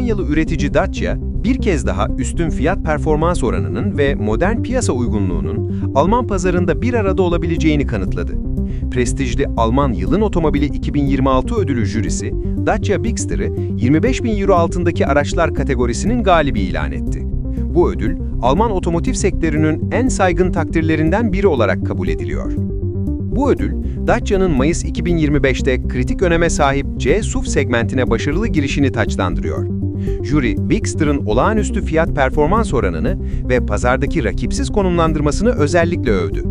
Almanyalı üretici Dacia, bir kez daha üstün fiyat performans oranının ve modern piyasa uygunluğunun Alman pazarında bir arada olabileceğini kanıtladı. Prestijli Alman Yılın Otomobili 2026 ödülü jürisi, Dacia Bigster'ı 25 bin euro altındaki araçlar kategorisinin galibi ilan etti. Bu ödül, Alman otomotiv sektörünün en saygın takdirlerinden biri olarak kabul ediliyor. Bu ödül, Dacia'nın Mayıs 2025'te kritik öneme sahip C SUV segmentine başarılı girişini taçlandırıyor. Jüri, Bigster'ın olağanüstü fiyat performans oranını ve pazardaki rakipsiz konumlandırmasını özellikle övdü.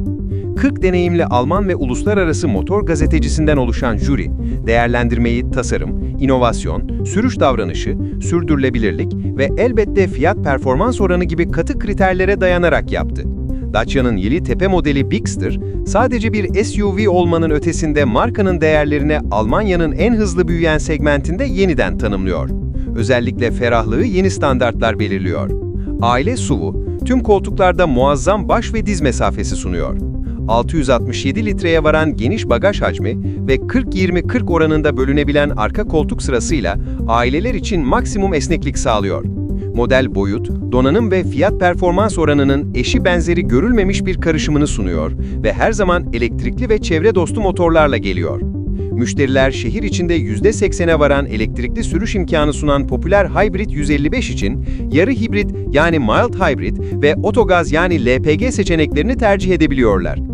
40 deneyimli Alman ve uluslararası motor gazetecisinden oluşan jüri, değerlendirmeyi tasarım, inovasyon, sürüş davranışı, sürdürülebilirlik ve elbette fiyat performans oranı gibi katı kriterlere dayanarak yaptı. Dacia'nın yeni tepe modeli Bigster, sadece bir SUV olmanın ötesinde markanın değerlerini Almanya'nın en hızlı büyüyen segmentinde yeniden tanımlıyor. Özellikle ferahlığı yeni standartlar belirliyor. Aile SUV'u, tüm koltuklarda muazzam baş ve diz mesafesi sunuyor. 667 litreye varan geniş bagaj hacmi ve 40-20-40 oranında bölünebilen arka koltuk sırasıyla aileler için maksimum esneklik sağlıyor. Model boyut, donanım ve fiyat performans oranının eşi benzeri görülmemiş bir karışımını sunuyor ve her zaman elektrikli ve çevre dostu motorlarla geliyor. Müşteriler şehir içinde %80'e varan elektrikli sürüş imkanı sunan popüler Hybrid 155 için yarı hibrit yani mild hybrid ve otogaz yani LPG seçeneklerini tercih edebiliyorlar.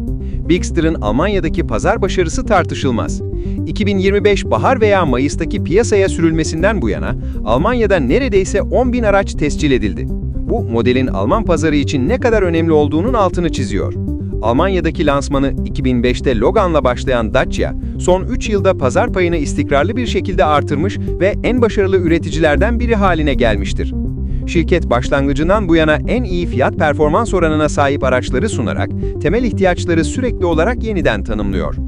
Bigster'ın Almanya'daki pazar başarısı tartışılmaz. 2025 bahar veya Mayıs'taki piyasaya sürülmesinden bu yana Almanya'da neredeyse 10 bin araç tescil edildi. Bu modelin Alman pazarı için ne kadar önemli olduğunun altını çiziyor. Almanya'daki lansmanı 2005'te Logan'la başlayan Dacia, son 3 yılda pazar payını istikrarlı bir şekilde artırmış ve en başarılı üreticilerden biri haline gelmiştir. Şirket başlangıcından bu yana en iyi fiyat performans oranına sahip araçları sunarak temel ihtiyaçları sürekli olarak yeniden tanımlıyor.